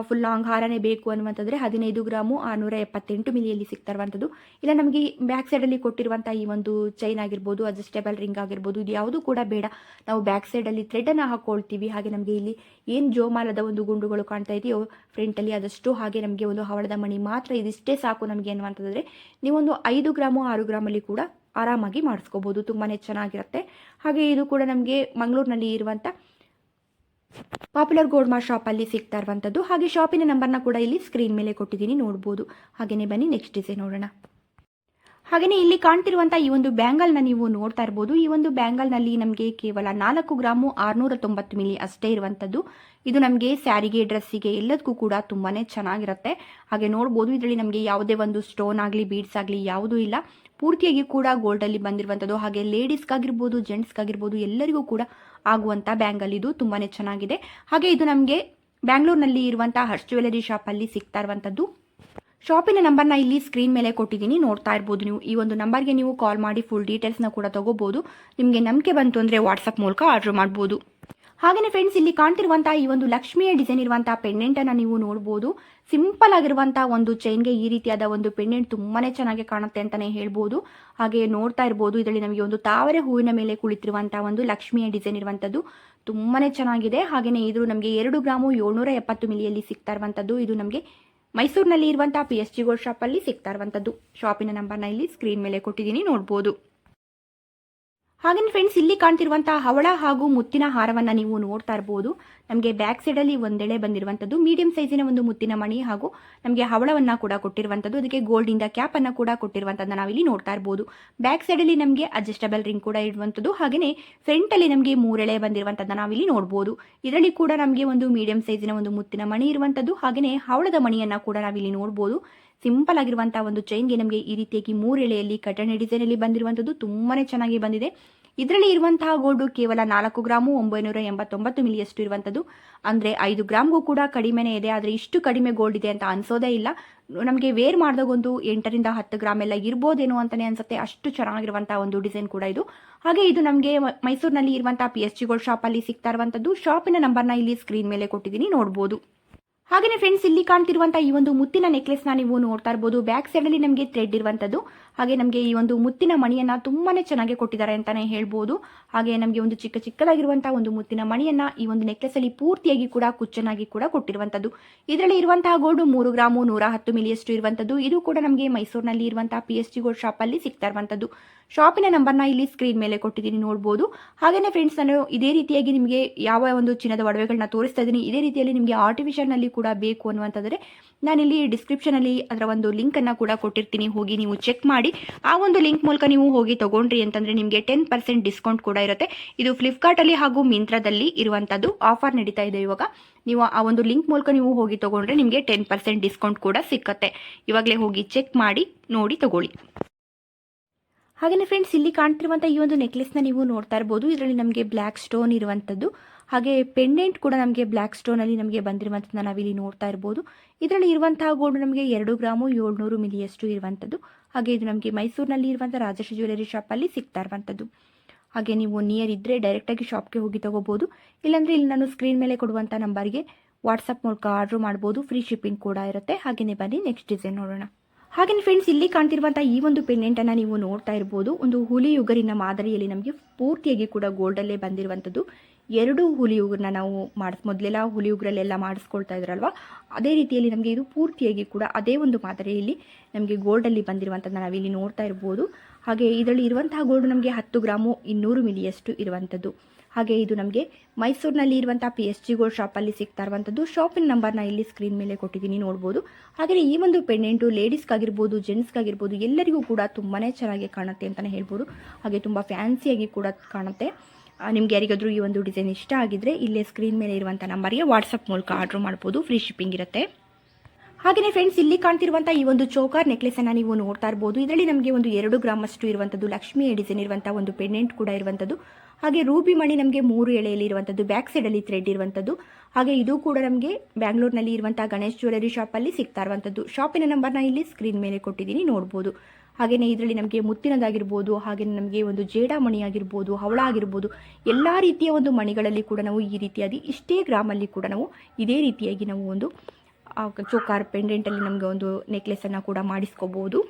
A: ಫುಲ್ ಲಾಂಗ್ ಹಾರನೇ ಬೇಕು ಅನ್ನುವಂಥದ್ರೆ ಹದಿನೈದು ಗ್ರಾಮು ಆರುನೂರ ಎಪ್ಪತ್ತೆಂಟು ಮಿಲಿಯಲ್ಲಿ ಸಿಗ್ತಾ ಇರುವಂಥದ್ದು ಇಲ್ಲ, ನಮಗೆ ಬ್ಯಾಕ್ ಸೈಡಲ್ಲಿ ಕೊಟ್ಟಿರುವಂಥ ಈ ಒಂದು ಚೈನ್ ಆಗಿರ್ಬೋದು ಅಡ್ಜಸ್ಟೇಬಲ್ ರಿಂಗ್ ಆಗಿರ್ಬೋದು, ಇದು ಯಾವುದೂ ಕೂಡ ಬೇಡ. ನಾವು ಬ್ಯಾಕ್ ಸೈಡಲ್ಲಿ ಥ್ರೆಡನ್ನು ಹಾಕ್ಕೊಳ್ತೀವಿ ಹಾಗೆ ನಮಗೆ ಇಲ್ಲಿ ಏನು ಜೋಮಾಲದ ಒಂದು ಗುಂಡುಗಳು ಕಾಣ್ತಾ ಇದೆಯೋ ಫ್ರಂಟಲ್ಲಿ ಅದಷ್ಟು ಹಾಗೆ ನಮಗೆ ಒಂದು ಹವಳದ ಮಣಿ ಮಾತ್ರ ಇದಿಷ್ಟೇ ಸಾಕು ನಮಗೆ ಅನ್ನುವಂಥದ್ದರೆ ನೀವೊಂದು ಐದು ಗ್ರಾಮು, ಆರು ಗ್ರಾಮಲ್ಲಿ ಕೂಡ ಆರಾಮಾಗಿ ಮಾಡಿಸ್ಕೋಬೋದು. ತುಂಬಾ ಚೆನ್ನಾಗಿರುತ್ತೆ. ಹಾಗೆ ಇದು ಕೂಡ ನಮಗೆ ಮಂಗಳೂರಿನಲ್ಲಿ ಇರುವಂಥ ಪಾಪ್ಯುಲರ್ ಗೋಲ್ಡ್ ಶಾಪಲ್ಲಿ ಸಿಗ್ತಾ ಇರುವಂಥದ್ದು ಹಾಗೆ ಶಾಪಿನ ನಂಬರ್ನ ಕೂಡ ಇಲ್ಲಿ ಸ್ಕ್ರೀನ್ ಮೇಲೆ ಕೊಟ್ಟಿದ್ದೀನಿ, ನೋಡ್ಬೋದು. ಹಾಗೆಯೇ ಬನ್ನಿ ನೆಕ್ಸ್ಟ್ ಡಿಸೈನ್ ನೋಡೋಣ. ಹಾಗೆಯೇ ಇಲ್ಲಿ ಕಾಣ್ತಿರುವಂಥ ಈ ಒಂದು ಬ್ಯಾಂಗಲ್ನ ನೀವು ನೋಡ್ತಾ ಇರ್ಬೋದು. ಈ ಒಂದು ಬ್ಯಾಂಗಲ್ನಲ್ಲಿ ನಮಗೆ ಕೇವಲ ನಾಲ್ಕು ಗ್ರಾಮು ಆರುನೂರ ತೊಂಬತ್ತು ಮಿಲಿ ಅಷ್ಟೇ ಇರುವಂಥದ್ದು ಇದು ನಮಗೆ ಸ್ಯಾರಿಗೆ, ಡ್ರೆಸ್ಸಿಗೆ ಎಲ್ಲದಕ್ಕೂ ಕೂಡ ತುಂಬಾ ಚೆನ್ನಾಗಿರುತ್ತೆ. ಹಾಗೆ ನೋಡ್ಬೋದು, ಇದರಲ್ಲಿ ನಮಗೆ ಯಾವುದೇ ಒಂದು ಸ್ಟೋನ್ ಆಗಲಿ ಬೀಡ್ಸ್ ಆಗಲಿ ಯಾವುದೂ ಇಲ್ಲ. ಪೂರ್ತಿಯಾಗಿ ಕೂಡ ಗೋಲ್ಡಲ್ಲಿ ಬಂದಿರುವಂಥದ್ದು ಹಾಗೆ ಲೇಡೀಸ್ಗಾಗಿರ್ಬೋದು ಜೆಂಟ್ಸ್ಗಾಗಿರ್ಬೋದು ಎಲ್ಲರಿಗೂ ಕೂಡ ಆಗುವಂಥ ಬ್ಯಾಂಗಲ್ ಇದು ತುಂಬಾ ಚೆನ್ನಾಗಿದೆ. ಹಾಗೆ ಇದು ನಮಗೆ ಬ್ಯಾಂಗ್ಳೂರ್ನಲ್ಲಿ ಇರುವಂಥ ಹರ್ಷ್ ಜ್ಯುವೆಲರಿ ಶಾಪಲ್ಲಿ ಸಿಗ್ತಾ ಇರುವಂಥದ್ದು ಶಾಪಿನ ನಂಬರ್ನ ಇಲ್ಲಿ ಸ್ಕ್ರೀನ್ ಮೇಲೆ ಕೊಟ್ಟಿದ್ದೀನಿ, ನೋಡ್ತಾ ಇರ್ಬೋದು ನೀವು. ಈ ಒಂದು ನಂಬರ್ಗೆ ನೀವು ಕಾಲ್ ಮಾಡಿ ಫುಲ್ ಡೀಟೇಲ್ಸ್ನ ಕೂಡ ತಗೋಬಹುದು ನಿಮಗೆ ನಂಬಿಕೆ ಬಂತು ಅಂದರೆ ವಾಟ್ಸಪ್ ಮೂಲಕ ಆರ್ಡರ್ ಮಾಡ್ಬೋದು. ಹಾಗೆಯೇ ಫ್ರೆಂಡ್ಸ್ ಇಲ್ಲಿ ಕಾಣ್ತಿರುವಂತಹ ಈ ಒಂದು ಲಕ್ಷ್ಮಿಯ ಡಿಸೈನ್ ಇರುವಂತಹ ಪೆಂಡೆಂಟ್ ಅನ್ನ ನೀವು ನೋಡಬಹುದು ಸಿಂಪಲ್ ಆಗಿರುವಂತಹ ಒಂದು ಚೈನ್ಗೆ ಈ ರೀತಿಯಾದ ಒಂದು ಪೆಂಡೆಂಟ್ ತುಂಬಾನೇ ಚೆನ್ನಾಗಿ ಕಾಣುತ್ತೆ ಅಂತಾನೆ ಹೇಳ್ಬೋದು. ಹಾಗೆ ನೋಡ್ತಾ ಇರಬಹುದು ಇದರಲ್ಲಿ ನಮಗೆ ಒಂದು ತಾವರೆ ಹೂವಿನ ಮೇಲೆ ಕುಳಿತಿರುವಂತಹ ಒಂದು ಲಕ್ಷ್ಮಿಯ ಡಿಸೈನ್ ಇರುವಂತದ್ದು ತುಂಬಾನೇ ಚೆನ್ನಾಗಿದೆ. ಹಾಗೆಯೇ ಇದು ನಮಗೆ ಎರಡು ಗ್ರಾಮು ಏಳ್ನೂರ ಎಪ್ಪತ್ತು ಮಿಲಿಯಲ್ಲಿ ಸಿಗ್ತಾ ಇರುವಂತದ್ದು. ಇದು ನಮಗೆ ಮೈಸೂರಿನಲ್ಲಿ ಇರುವಂತಹ ಪಿ ಎಸ್ ಜಿ ಗೋಲ್ಡ್ ಶಾಪಲ್ಲಿ ಸಿಗ್ತಾ ಇರುವಂತದ್ದು. ಶಾಪಿನ ನಂಬರ್ನ ಇಲ್ಲಿ ಸ್ಕ್ರೀನ್ ಮೇಲೆ ಕೊಟ್ಟಿದ್ದೀನಿ, ನೋಡ್ಬೋದು. ಹಾಗೆಯೇ ಫ್ರೆಂಡ್ಸ್ ಇಲ್ಲಿ ಕಾಣ್ತಿರುವಂತಹ ಹವಳ ಹಾಗೂ ಮುತ್ತಿನ ಹಾರವನ್ನ ನೀವು ನೋಡ್ತಾ ಇರಬಹುದು ನಮಗೆ ಬ್ಯಾಕ್ ಸೈಡ್ ಅಲ್ಲಿ ಒಂದೆಳೆ ಬಂದಿರುವಂತದ್ದು ಮೀಡಿಯಂ ಸೈಜಿನ ಒಂದು ಮುತ್ತಿನ ಮಣಿ ಹಾಗೂ ನಮಗೆ ಹವಳವನ್ನ ಕೂಡ ಕೊಟ್ಟಿರುವಂತದ್ದು ಅದಕ್ಕೆ ಗೋಲ್ಡ್ ಇಂದ ಕ್ಯಾಪ್ ಅನ್ನ ಕೂಡ ಕೊಟ್ಟಿರುವಂತದ್ದನ್ನ ನಾವಿಲ್ಲಿ ನೋಡ್ತಾ ಇರಬಹುದು ಬ್ಯಾಕ್ ಸೈಡ್ ಅಲ್ಲಿ ನಮಗೆ ಅಡ್ಜಸ್ಟಬಲ್ ರಿಂಗ್ ಕೂಡ ಇರುವಂತದ್ದು ಹಾಗೆಯೇ ಫ್ರಂಟ್ ಅಲ್ಲಿ ನಮಗೆ ಮೂರೆಳೆ ಬಂದಿರುವಂತದ್ದನ್ನ ನಾವಿಲ್ಲಿ ನೋಡಬಹುದು ಇದರಲ್ಲಿ ಕೂಡ ನಮಗೆ ಒಂದು ಮೀಡಿಯಂ ಸೈಜಿನ ಒಂದು ಮುತ್ತಿನ ಮಣಿ ಇರುವಂತದ್ದು ಹಾಗೆಯೇ ಹವಳದ ಮಣಿಯನ್ನ ಕೂಡ ನಾವಿಲ್ಲಿ ನೋಡಬಹುದು ಸಿಂಪಲ್ ಆಗಿರುವಂತಹ ಒಂದು ಚೈನ್ಗೆ ನಮಗೆ ಈ ರೀತಿಯಾಗಿ ಮೂರೆಳೆಯಲ್ಲಿ ಕಟಣೆ ಡಿಸೈನ್ ಅಲ್ಲಿ ಬಂದಿರುವಂತದ್ದು ತುಂಬಾನೇ ಚೆನ್ನಾಗಿ ಬಂದಿದೆ. ಇದರಲ್ಲಿ ಇರುವಂತಹ ಗೋಲ್ಡು ಕೇವಲ ನಾಲ್ಕು ಗ್ರಾಮು, ಒಂಬೈನೂರ ಎಂಬತ್ತೊಂಬತ್ತು ಮಿಲಿಯಷ್ಟು ಇರುವಂತದ್ದು ಅಂದ್ರೆ ಐದು ಗ್ರಾಮ್ಗೂ ಕೂಡ ಕಡಿಮೆನೇ ಇದೆ, ಆದರೆ ಇಷ್ಟು ಕಡಿಮೆ ಗೋಲ್ಡ್ ಇದೆ ಅಂತ ಅನ್ಸೋದೇ ಇಲ್ಲ. ನಮಗೆ ವೇರ್ ಮಾಡಿದಾಗ ಒಂದು ಎಂಟರಿಂದ ಹತ್ತು ಗ್ರಾಮ್ ಎಲ್ಲ ಇರ್ಬೋದೇನೋ ಅಂತಾನೆ ಅನ್ಸುತ್ತೆ. ಅಷ್ಟು ಚೆನ್ನಾಗಿರುವಂತಹ ಒಂದು ಡಿಸೈನ್ ಕೂಡ ಇದು. ಹಾಗೆ ಇದು ನಮಗೆ ಮೈಸೂರಿನಲ್ಲಿ ಇರುವಂತಹ P S G gold shop ಅಲ್ಲಿ ಸಿಗ್ತಾ ಇರುವಂಥದ್ದು. ಶಾಪಿನ ನಂಬರ್ನ ಇಲ್ಲಿ ಸ್ಕ್ರೀನ್ ಮೇಲೆ ಕೊಟ್ಟಿದ್ದೀನಿ ನೋಡಬಹುದು ಹಾಗೆಯೇ ಫ್ರೆಂಡ್ಸ್ ಇಲ್ಲಿ ಕಾಣ್ತಿರುವಂತಹ ಈ ಒಂದು ಮುತ್ತಿನ ನೆಕ್ಲೆಸ್ನ ನೀವು ನೋಡ್ತಾ ಇರಬಹುದು ಬ್ಯಾಕ್ ಸೈಡ್ ಅಲ್ಲಿ ನಮಗೆ ಥ್ರೆಡ್ ಇರುವಂತದ್ದು. ಹಾಗೆ ನಮಗೆ ಈ ಒಂದು ಮುತ್ತಿನ ಮಣಿಯನ್ನ ತುಂಬಾನೇ ಚೆನ್ನಾಗಿ ಕೊಟ್ಟಿದ್ದಾರೆ ಅಂತಾನೆ ಹೇಳ್ಬೋದು. ಹಾಗೆ ನಮಗೆ ಒಂದು ಚಿಕ್ಕ ಚಿಕ್ಕದಾಗಿರುವಂತಹ ಒಂದು ಮುತ್ತಿನ ಮಣಿಯನ್ನ ಈ ಒಂದು ನೆಕ್ಲೆಸ್ ಅಲ್ಲಿ ಪೂರ್ತಿಯಾಗಿ ಕೂಡ ಕುಚ್ಚನಾಗಿ ಕೂಡ ಕೊಟ್ಟಿರುವಂತದ್ದು. ಇದರಲ್ಲಿ ಇರುವಂತಹ ಗೋಲ್ಡ್ ಮೂರು ಗ್ರಾಮು ನೂರ ಹತ್ತು ಮಿಲಿಯಷ್ಟು ಇರುವಂತದ್ದು. ಇದು ಕೂಡ ನಮಗೆ ಮೈಸೂರಿನಲ್ಲಿ ಇರುವಂತಹ ಪಿ ಗೋಲ್ಡ್ ಶಾಪ್ ಅಲ್ಲಿ ಸಿಗ್ತಾ ಇರುವಂತದ್ದು. ಶಾಪಿನ ನಂಬರ್ನ ಇಲ್ಲಿ ಸ್ಕ್ರೀನ್ ಮೇಲೆ ಕೊಟ್ಟಿದ್ದೀನಿ ನೋಡಬಹುದು ಹಾಗೆಯೇ ಫ್ರೆಂಡ್ಸ್ ನಾನು ಇದೇ ರೀತಿಯಾಗಿ ನಿಮಗೆ ಯಾವ ಒಂದು ಚಿನ್ನದ ಒಡವೆಗಳನ್ನ ತೋರಿಸ್ತಾ ಇದ್ದೀನಿ. ಇದೇ ರೀತಿಯಲ್ಲಿ ನಿಮಗೆ ಆರ್ಟಿಫಿಷಿಯಲ್ನಲ್ಲಿ ಕೂಡ ಬೇಕು ಅನ್ನುವಂಥದ್ರೆ ನಾನಿಲ್ಲಿ ಡಿಸ್ಕ್ರಿಪ್ಷನ್ ಅಲ್ಲಿ ಅದರ ಒಂದು ಲಿಂಕ್ ಅನ್ನ ಕೂಡ ಕೊಟ್ಟಿರ್ತೀನಿ. ಹೋಗಿ ನೀವು ಚೆಕ್ ಮಾಡಿ. ಆ ಒಂದು ಲಿಂಕ್ ಮೂಲಕ ನೀವು ಹೋಗಿ ತಗೊಂಡ್ರಿ ಅಂತಂದ್ರೆ ನಿಮಗೆ ಟೆನ್ ಪರ್ಸೆಂಟ್ ಡಿಸ್ಕೌಂಟ್ ಕೂಡ ಇರುತ್ತೆ. ಇದು ಫ್ಲಿಪ್ಕಾರ್ಟ್ ಅಲ್ಲಿ ಹಾಗೂ ಮಿಂತ್ರದಲ್ಲಿ ಇರುವಂತದ್ದು ಆಫರ್ ನಡೀತಾ ಇದೆ ಇವಾಗ. ನೀವು ಆ ಒಂದು ಲಿಂಕ್ ಮೂಲಕ ನೀವು ಹೋಗಿ ತಗೊಂಡ್ರೆ ನಿಮಗೆ ಟೆನ್ ಪರ್ಸೆಂಟ್ ಡಿಸ್ಕೌಂಟ್ ಕೂಡ ಸಿಕ್ಕತ್ತೆ. ಇವಾಗಲೇ ಹೋಗಿ ಚೆಕ್ ಮಾಡಿ, ನೋಡಿ ತಗೊಳ್ಳಿ. ಹಾಗೆಯೇ ಫ್ರೆಂಡ್ಸ್ ಇಲ್ಲಿ ಕಾಣ್ತಿರುವಂಥ ಈ ಒಂದು ನೆಕ್ಲೆಸ್ನ ನೀವು ನೋಡ್ತಾ ಇರ್ಬೋದು. ಇದರಲ್ಲಿ ನಮಗೆ ಬ್ಲ್ಯಾಕ್ ಸ್ಟೋನ್ ಇರುವಂಥದ್ದು ಹಾಗೆ ಪೆಂಡೆಂಟ್ ಕೂಡ ನಮಗೆ ಬ್ಲ್ಯಾಕ್ ಸ್ಟೋನಲ್ಲಿ ನಮಗೆ ಬಂದಿರುವಂಥದ್ದನ್ನ ನಾವಿಲ್ಲಿ ನೋಡ್ತಾ ಇರ್ಬೋದು. ಇದರಲ್ಲಿ ಇರುವಂತಹ ಗೋಲ್ಡ್ ನಮಗೆ ಎರಡು ಗ್ರಾಮು, ಏಳ್ನೂರು ಮಿಲಿಯಷ್ಟು ಇರುವಂಥದ್ದು ಹಾಗೆ ಇದು ನಮಗೆ ಮೈಸೂರಿನಲ್ಲಿ ಇರುವಂಥ ರಾಜಶ್ರೀ ಜ್ಯುವೆಲರಿ ಶಾಪಲ್ಲಿ ಸಿಗ್ತಾ ಇರುವಂಥದ್ದು ಹಾಗೆ ನೀವು ನಿಯರ್ ಇದ್ದರೆ ಡೈರೆಕ್ಟಾಗಿ ಶಾಪ್ಗೆ ಹೋಗಿ ತಗೋಬಹುದು ಇಲ್ಲಾಂದರೆ ಇಲ್ಲಿ ನಾನು ಸ್ಕ್ರೀನ್ ಮೇಲೆ ಕೊಡುವಂಥ ನಂಬರ್ಗೆ ವಾಟ್ಸಪ್ ಮೂಲಕ ಆರ್ಡರ್ ಮಾಡ್ಬೋದು. ಫ್ರೀ ಶಿಪ್ಪಿಂಗ್ ಕೂಡ ಇರುತ್ತೆ. ಹಾಗೆಯೇ ಬನ್ನಿ ನೆಕ್ಸ್ಟ್ ಡಿಸೈನ್ ನೋಡೋಣ. ಹಾಗೆಯೇ ಫ್ರೆಂಡ್ಸ್ ಇಲ್ಲಿ ಕಾಣ್ತಿರುವಂಥ ಈ ಒಂದು ಪೆಂಡೆಂಟನ್ನು ನೀವು ನೋಡ್ತಾ ಇರ್ಬೋದು. ಒಂದು ಹುಲಿ ಮಾದರಿಯಲ್ಲಿ ನಮಗೆ ಪೂರ್ತಿಯಾಗಿ ಕೂಡ ಗೋಲ್ಡಲ್ಲೇ ಬಂದಿರುವಂಥದ್ದು ಎರಡು ಹುಲಿ ಉಗುರನ್ನ ನಾವು ಮಾಡಿಸ್, ಮೊದಲೆಲ್ಲ ಹುಲಿ ಉಗುರಲ್ಲೆಲ್ಲ ಮಾಡಿಸ್ಕೊಳ್ತಾ ಇದ್ರಲ್ವಾ? ಅದೇ ರೀತಿಯಲ್ಲಿ ನಮಗೆ ಇದು ಪೂರ್ತಿಯಾಗಿ ಕೂಡ ಅದೇ ಒಂದು ಮಾದರಿಯಲ್ಲಿ ನಮಗೆ ಗೋಲ್ಡಲ್ಲಿ ಬಂದಿರುವಂಥದ್ದು ನಾವಿಲ್ಲಿ ನೋಡ್ತಾ ಇರ್ಬೋದು. ಹಾಗೆ ಇದರಲ್ಲಿ ಇರುವಂತಹ ಗೋಲ್ಡ್ ನಮಗೆ ಹತ್ತು ಗ್ರಾಮು ಇನ್ನೂರು ಮಿಲಿಯಷ್ಟು ಇರುವಂಥದ್ದು ಹಾಗೆ ಇದು ನಮಗೆ ಮೈಸೂರಿನಲ್ಲಿ ಇರುವಂಥ ಪಿ ಎಸ್ ಜಿ ಗೋಲ್ಡ್ ಶಾಪಲ್ಲಿ ಸಿಗ್ತಾ ಇರುವಂಥದ್ದು ಶಾಪಿನ ನಂಬರ್ನ ಇಲ್ಲಿ ಸ್ಕ್ರೀನ್ ಮೇಲೆ ಕೊಟ್ಟಿದ್ದೀನಿ, ನೋಡ್ಬೋದು. ಹಾಗೆ ಈ ಒಂದು ಪೆಂಡೆಂಟು ಲೇಡೀಸ್ಗಾಗಿರ್ಬೋದು ಜೆಂಟ್ಸ್ಗಾಗಿರ್ಬೋದು ಎಲ್ಲರಿಗೂ ಕೂಡ ತುಂಬಾ ಚೆನ್ನಾಗಿ ಕಾಣುತ್ತೆ ಅಂತಲೇ ಹೇಳ್ಬೋದು. ಹಾಗೆ ತುಂಬ ಫ್ಯಾನ್ಸಿಯಾಗಿ ಕೂಡ ಕಾಣುತ್ತೆ. ನಿಮ್ಗೆ ಯಾರಿಗಾದರೂ ಈ ಒಂದು ಡಿಸೈನ್ ಇಷ್ಟ ಆಗಿದ್ರೆ ಇಲ್ಲೇ ಸ್ಕ್ರೀನ್ ಮೇಲೆ ಇರುವಂಥ ನಂಬರ್ಗೆ ವಾಟ್ಸಪ್ ಮೂಲಕ ಆರ್ಡ್ರ್ ಮಾಡ್ಬೋದು. ಫ್ರೀ ಶಿಪ್ಪಿಂಗ್ ಇರುತ್ತೆ. ಹಾಗೆಯೇ ಫ್ರೆಂಡ್ಸ್ ಇಲ್ಲಿ ಕಾಣ್ತಿರುವಂಥ ಈ ಒಂದು ಚೋಕಾರ್ ನೆಕ್ಲೆಸನ್ನು ನೀವು ನೋಡ್ತಾ ಇರ್ಬೋದು. ಇದರಲ್ಲಿ ನಮಗೆ ಒಂದು ಎರಡು ಗ್ರಾಮಷ್ಟು ಇರುವಂಥದ್ದು ಲಕ್ಷ್ಮಿಯ ಡಿಸೈನ್ ಇರುವಂಥ ಒಂದು ಪೆಂಡೆಂಟ್ ಕೂಡ ಇರುವಂಥದ್ದು ಹಾಗೆ ರೂಬಿ ಮಣಿ ನಮಗೆ ಮೂರು ಎಳೆಯಲ್ಲಿ ಇರುವಂಥದ್ದು ಬ್ಯಾಕ್ ಸೈಡಲ್ಲಿ ಥ್ರೆಡ್ ಇರುವಂಥದ್ದು ಹಾಗೆ ಇದು ಕೂಡ ನಮಗೆ ಬ್ಯಾಂಗ್ಳೂರ್ನಲ್ಲಿ ಇರುವಂಥ ಗಣೇಶ್ ಜ್ಯುವೆಲರಿ ಶಾಪಲ್ಲಿ ಸಿಗ್ತಾ ಇರುವಂಥದ್ದು ಶಾಪಿನ ನಂಬರ್ನ ಇಲ್ಲಿ ಸ್ಕ್ರೀನ್ ಮೇಲೆ ಕೊಟ್ಟಿದ್ದೀನಿ, ನೋಡ್ಬೋದು. ಹಾಗೆಯೇ ಇದರಲ್ಲಿ ನಮಗೆ ಮುತ್ತಿನದಾಗಿರ್ಬೋದು ಹಾಗೆ ನಮಗೆ ಒಂದು ಜೇಡ ಮಣಿ ಆಗಿರ್ಬೋದು, ಹವಳ ಆಗಿರ್ಬೋದು, ಎಲ್ಲ ರೀತಿಯ ಒಂದು ಮಣಿಗಳಲ್ಲಿ ಕೂಡ ನಾವು ಈ ರೀತಿಯಾಗಿ, ಇಷ್ಟೇ ಗ್ರಾಮಲ್ಲಿ ಕೂಡ ನಾವು ಇದೇ ರೀತಿಯಾಗಿ ನಾವು ಒಂದು ಚೋಕಾರ್ ಪೆಂಡೆಂಟಲ್ಲಿ ನಮಗೆ ಒಂದು ನೆಕ್ಲೆಸನ್ನು ಕೂಡ ಮಾಡಿಸ್ಕೋಬೋದು.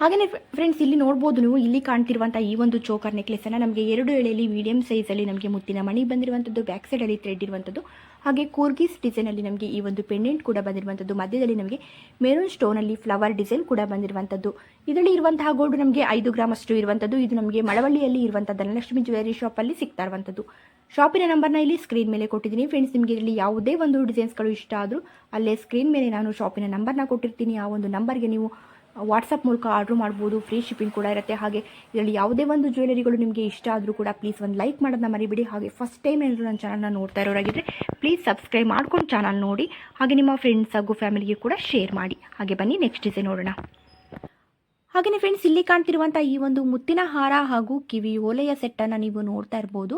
A: ಹಾಗೆಯೇ ಫ್ರೆಂಡ್ಸ್ ಇಲ್ಲಿ ನೋಡ್ಬೋದು ನೀವು, ಇಲ್ಲಿ ಕಾಣ್ತಿರುವಂಥ ಈ ಒಂದು ಚೋಕರ್ ನೆಕ್ಲೆಸನ್ನು ನಮಗೆ ಎರಡು ಎಳೆಯಲ್ಲಿ ಮೀಡಿಯಂ ಸೈಜಲ್ಲಿ ನಮಗೆ ಮುತ್ತಿನ ಮಣಿ ಬಂದಿರುವಂಥದ್ದು ಬ್ಯಾಕ್ ಸೈಡಲ್ಲಿ ಥ್ರೆಡ್ ಇರುವಂಥದ್ದು ಹಾಗೆ ಕೂರ್ಗಿಸ್ ಡಿಸೈನಲ್ಲಿ ನಮಗೆ ಈ ಒಂದು ಪೆಂಡೆಂಟ್ ಕೂಡ ಬಂದಿರುವಂಥದ್ದು ಮಧ್ಯದಲ್ಲಿ ನಮಗೆ ಮೆರೂನ್ ಸ್ಟೋನಲ್ಲಿ ಫ್ಲವರ್ ಡಿಸೈನ್ ಕೂಡ ಬಂದಿರುವಂಥದ್ದು ಇದರಲ್ಲಿ ಇರುವಂತಹ ಗೋಲ್ಡ್ ನಮಗೆ ಐದು ಗ್ರಾಮ್ ಅಷ್ಟು ಇರುವಂಥದ್ದು ಇದು ನಮಗೆ ಮಳವಳ್ಳಿಯಲ್ಲಿ ಇರುವಂಥ ಧನಲಕ್ಷ್ಮಿ ಜ್ಯುವೆಲರಿ ಶಾಪಲ್ಲಿ ಸಿಗ್ತಾ ಇರುವಂಥದ್ದು ಶಾಪಿನ ನಂಬರ್ನ ಇಲ್ಲಿ ಸ್ಕ್ರೀನ್ ಮೇಲೆ ಕೊಟ್ಟಿದ್ದೀನಿ. ಫ್ರೆಂಡ್ಸ್ ನಿಮಗೆ ಇಲ್ಲಿ ಯಾವುದೇ ಒಂದು ಡಿಸೈನ್ಸ್ಗಳು ಇಷ್ಟ ಆದರೂ, ಅಲ್ಲೇ ಸ್ಕ್ರೀನ್ ಮೇಲೆ ನಾನು ಶಾಪಿನ ನಂಬರ್ನ ಕೊಟ್ಟಿರ್ತೀನಿ. ಆ ಒಂದು ನಂಬರ್ಗೆ ನೀವು ವಾಟ್ಸಪ್ ಮೂಲಕ ಆರ್ಡ್ರ್ ಮಾಡ್ಬೋದು, ಫ್ರೀ ಶಿಪ್ಪಿಂಗ್ ಕೂಡ ಇರುತ್ತೆ. ಹಾಗೆ ಇದರಲ್ಲಿ ಯಾವುದೇ ಒಂದು ಜ್ಯುವೆಲರಿಗಳು ನಿಮಗೆ ಇಷ್ಟ ಆದರೂ ಕೂಡ ಪ್ಲೀಸ್ ಒಂದು ಲೈಕ್ ಮಾಡೋದನ್ನ ಮರಿಬಿಡಿ. ಹಾಗೆ ಫಸ್ಟ್ ಟೈಮ್ ಏನಾದರೂ ನನ್ನ ಚಾನಲ್ನ ನೋಡ್ತಾ ಇರೋರಾಗಿದ್ದರೆ ಪ್ಲೀಸ್ ಸಬ್ಸ್ಕ್ರೈಬ್ ಮಾಡ್ಕೊಂಡು ಚಾನಲ್ ನೋಡಿ. ಹಾಗೆ ನಿಮ್ಮ ಫ್ರೆಂಡ್ಸ್ ಹಾಗೂ ಫ್ಯಾಮಿಲಿಗೆ ಕೂಡ ಶೇರ್ ಮಾಡಿ. ಹಾಗೆ ಬನ್ನಿ ನೆಕ್ಸ್ಟ್ ಡಿಸೈನ್ ನೋಡೋಣ. ಹಾಗೆಯೇ ಫ್ರೆಂಡ್ಸ್ ಇಲ್ಲಿ ಕಾಣ್ತಿರುವಂಥ ಈ ಒಂದು ಮುತ್ತಿನ ಹಾರ ಹಾಗೂ ಕಿವಿ ಓಲೆಯ ಸೆಟ್ಟನ್ನು ನೀವು ನೋಡ್ತಾ ಇರ್ಬೋದು.